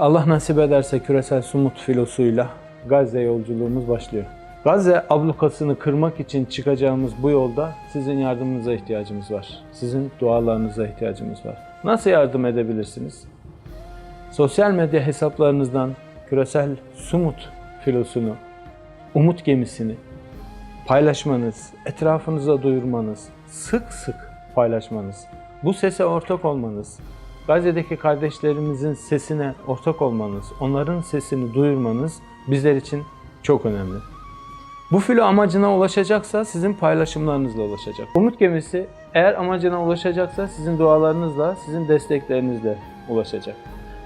Allah nasip ederse küresel sumut filosuyla Gazze yolculuğumuz başlıyor. Gazze ablukasını kırmak için çıkacağımız bu yolda sizin yardımınıza ihtiyacımız var. Sizin dualarınıza ihtiyacımız var. Nasıl yardım edebilirsiniz? Sosyal medya hesaplarınızdan küresel sumut filosunu, umut gemisini paylaşmanız, etrafınıza duyurmanız, sık sık paylaşmanız, bu sese ortak olmanız, Gazze'deki kardeşlerimizin sesine ortak olmanız, onların sesini duyurmanız bizler için çok önemli. Bu filo amacına ulaşacaksa sizin paylaşımlarınızla ulaşacak. Umut gemisi eğer amacına ulaşacaksa sizin dualarınızla, sizin desteklerinizle ulaşacak.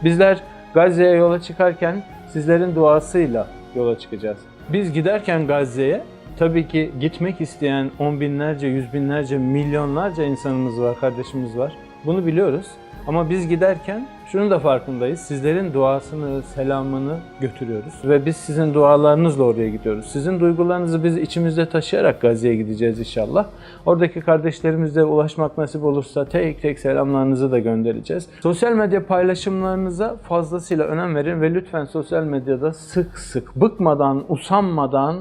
Bizler Gazze'ye yola çıkarken sizlerin duasıyla yola çıkacağız. Biz giderken Gazze'ye tabii ki gitmek isteyen on binlerce, yüz binlerce, milyonlarca insanımız var, kardeşimiz var. Bunu biliyoruz. Ama biz giderken şunun da farkındayız. Sizlerin duasını, selamını götürüyoruz. Ve biz sizin dualarınızla oraya gidiyoruz. Sizin duygularınızı biz içimizde taşıyarak Gazze'ye gideceğiz inşallah. Oradaki kardeşlerimize ulaşmak nasip olursa tek tek selamlarınızı da göndereceğiz. Sosyal medya paylaşımlarınıza fazlasıyla önem verin ve lütfen sosyal medyada sık sık, bıkmadan, usanmadan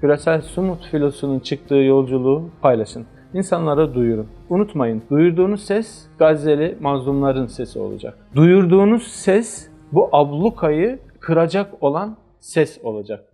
küresel sumut filosunun çıktığı yolculuğu paylaşın. İnsanlara duyurun. Unutmayın, duyurduğunuz ses Gazze'li mazlumların sesi olacak. Duyurduğunuz ses bu ablukayı kıracak olan ses olacak.